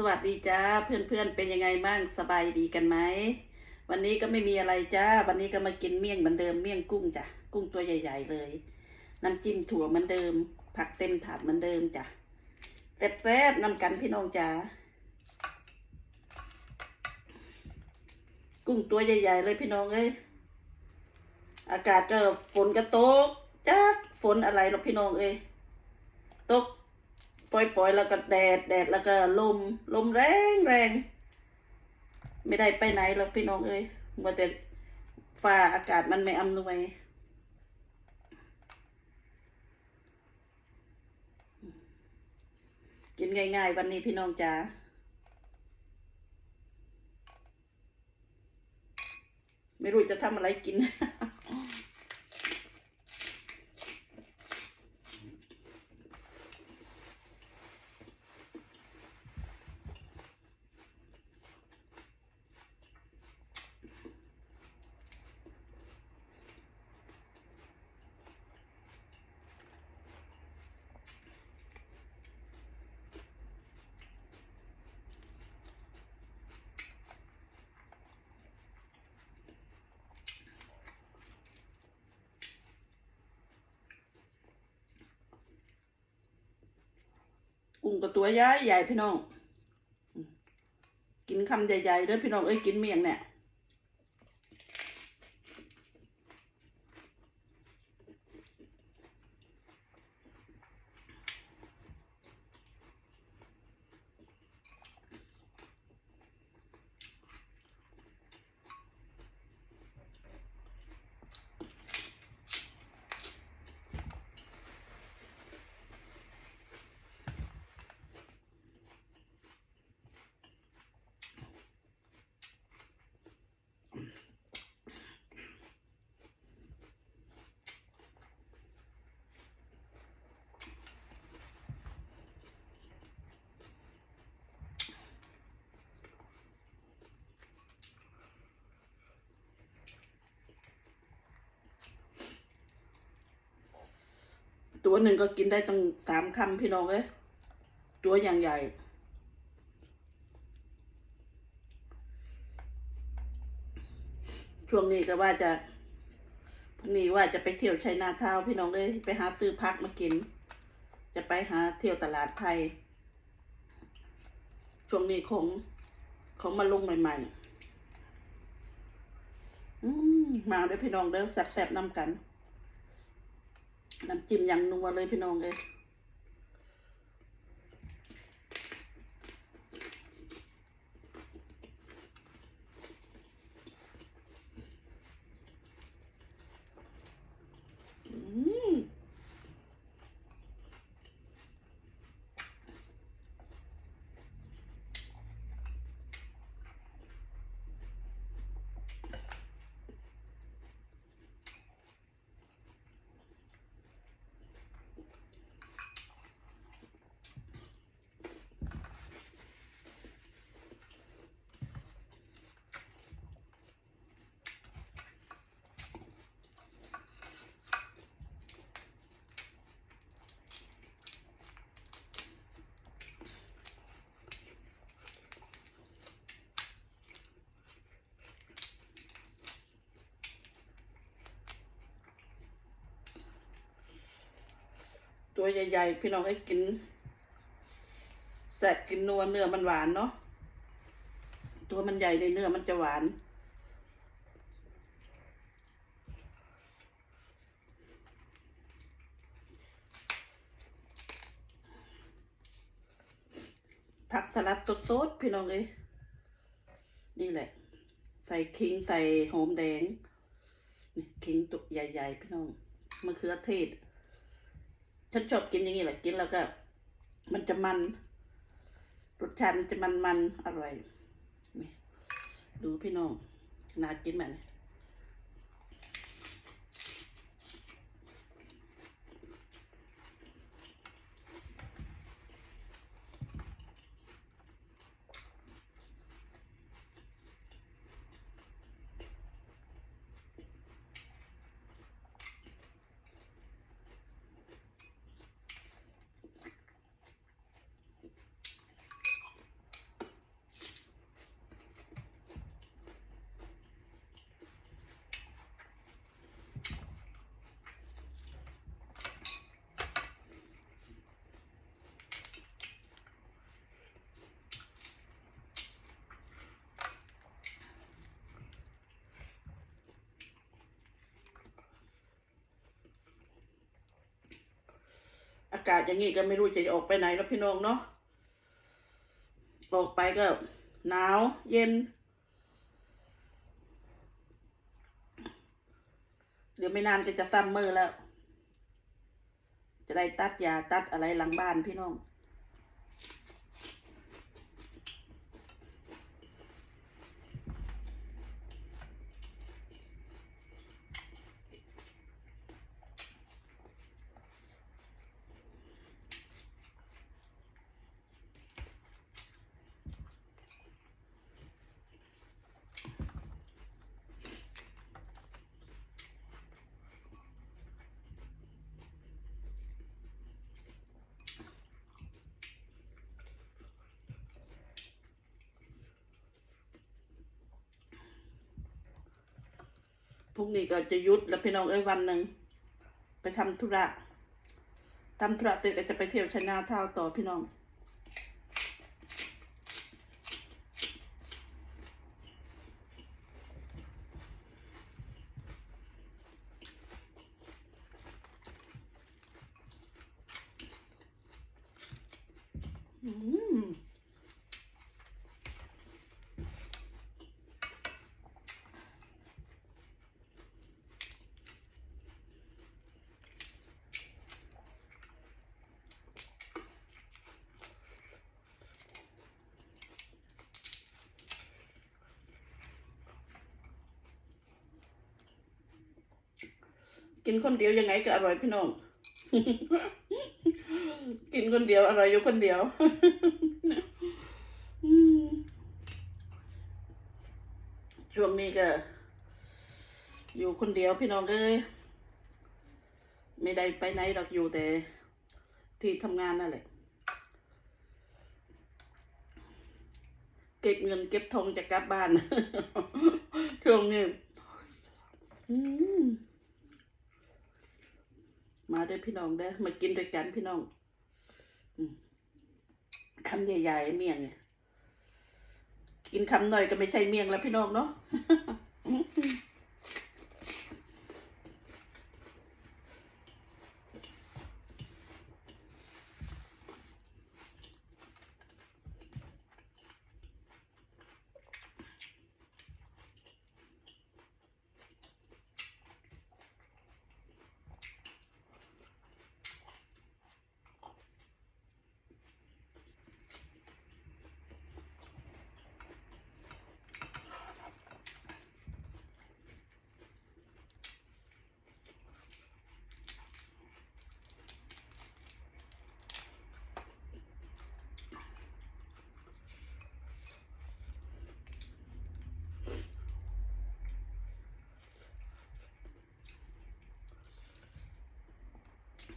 สวัสดีจ้าเพื่อนๆเป็นยังไงบ้างสบายดีกันไหมวันนี้ก็ไม่มีอะไรจ้าวันนี้ก็มากินเมี่ยงเหมือนเดิมเมี่ยงกุ้งจ้ะกุ้งตัวใหญ่ ๆ เลย น้ำจิ้มถั่วเหมือนเดิม ผักเต็มถาดเหมือนเดิมจ้ะแซ่บๆนำกันพี่น้องจ้ากุ้งตัวใหญ่ ๆ เลยพี่น้องเอ้ยอากาศก็ฝนก็ตกจ้าฝนอะไรหรอพี่น้องเอ้ยตก ปล่อยๆ แล้วก็แดดแดดแล้วก็ลม ลมแรงแรง ไม่ได้ไปไหนหรอกพี่น้องเอ้ยมัวแต่ฟ้าอากาศมันไม่อำนวยกินง่ายๆ วันนี้พี่น้องจ๋าไม่รู้จะทำอะไรกิน กุ้งกับตัวใหญ่ใหญ่พี่น้อง กินคำใหญ่ๆเด้อพี่น้องเอ้ยกินเมี่ยงเนี่ย ตัวหนึ่งก็กินได้ตั้งสามคำพี่น้องเอ้ยตัวอย่างใหญ่ ช่วงนี้ก็ว่าจะพรุ่งนี้ว่าจะไปเที่ยวชัยนาทาวพี่น้องเอ้ยไปหาซื้อพักมากิน จะไปหาเที่ยวตลาดไทย ช่วงนี้ของของมาลงใหม่ๆมมาด้อพี่น้องเด้อแซ่บๆนำกัน น้ำจิ้มอย่างนัวเลยพี่น้องเลย อืม ตัวใหญ่ ๆ พี่น้องให้กินแสบกินนัวเนื้อมันหวานเนาะตัวมันใหญ่ในเนื้อมันจะหวาน ผักสลัดสดๆพี่น้องเอ้ยนี่แหละ ใส่คิงใส่หอมแดงนี่คิงตุกใหญ่ ๆ พี่น้องมะเขือเทศ ฉันชอบกินอย่างนี้แหละกินแล้วก็ มันจะมันรสชาติมันจะมันมันๆอร่อยนี่ดูพี่น้องน่ากินไหมากาศอย่างนี้ก็ไม่รู้จะออกไปไหนแล้วพี่น้องเนาะออกไปก็หนาวเย็น เดี๋ยวไม่นานก็จะซัมเมอร์แล้ว จะได้ตัดยาตัดอะไรหลังบ้านพี่น้อง พรุ่งนี้ก็จะยุดแล้วพี่น้องเอ้ยวันหนึ่งไปทำธุระทำธุระเสร็จก็จะไปเที่ยวชนาเท่าต่อพี่น้อง อืม กินคนเดียวยังไงก็อร่อยพี่น้อง กินคนเดียวอร่อยอยู่คนเดียวช่วงนี้ก็ อยู่คนเดียวพี่น้องเอ้ยไม่ได้ไปไหนหรอกอยู่แต่ ที่ทำงานนั่นแหละ เก็บเงินเก็บทองจะกลับบ้านช่วงนี้ อืม มาด้อพี่น้องเด้มากินด้วยกันพี่น้องอคำใหญ่ๆเมี่ยงเนี่ยกินคำหน่อยก็ไม่ใช่เมี่ยงแล้วพี่น้องเนาะ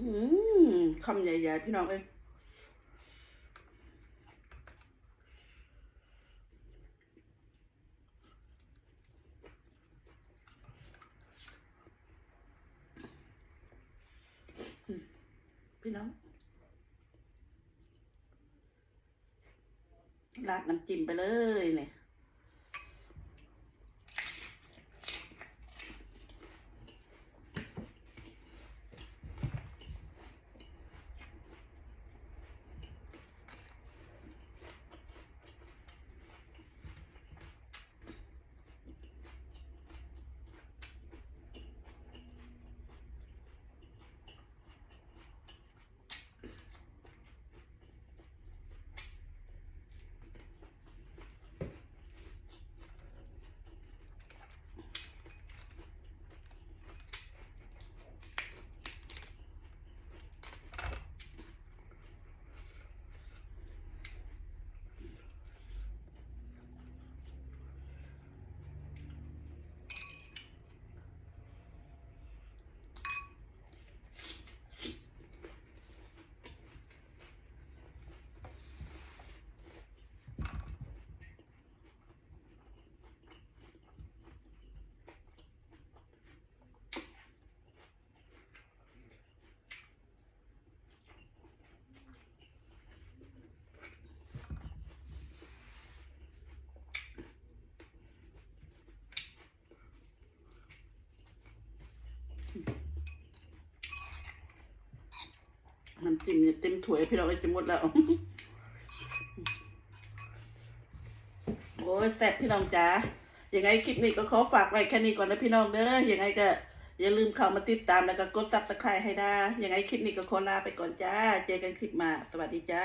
อืมคำใหญ่ๆพี่น้องเอ้ยพี่น้องราดน้ำจิ้มไปเลยเนี่ย น้ำจิ้มเนี่ยเต็มถ้วยพี่น้องเราจะหมดแล้ว โอ้ยแซ่บพี่น้องจ๋ายังไงคลิปนี้ก็ขอฝากไว้แค่นี้ก่อนนะพี่น้องเด้อยังไงก็อย่าลืมเข้ามาติดตามแล้วก็กดซับสไครต์ให้ได้ยังไงคลิปนี้ก็ขอลาไปก่อนจ้า เจอกันคลิปมา สวัสดีจ้า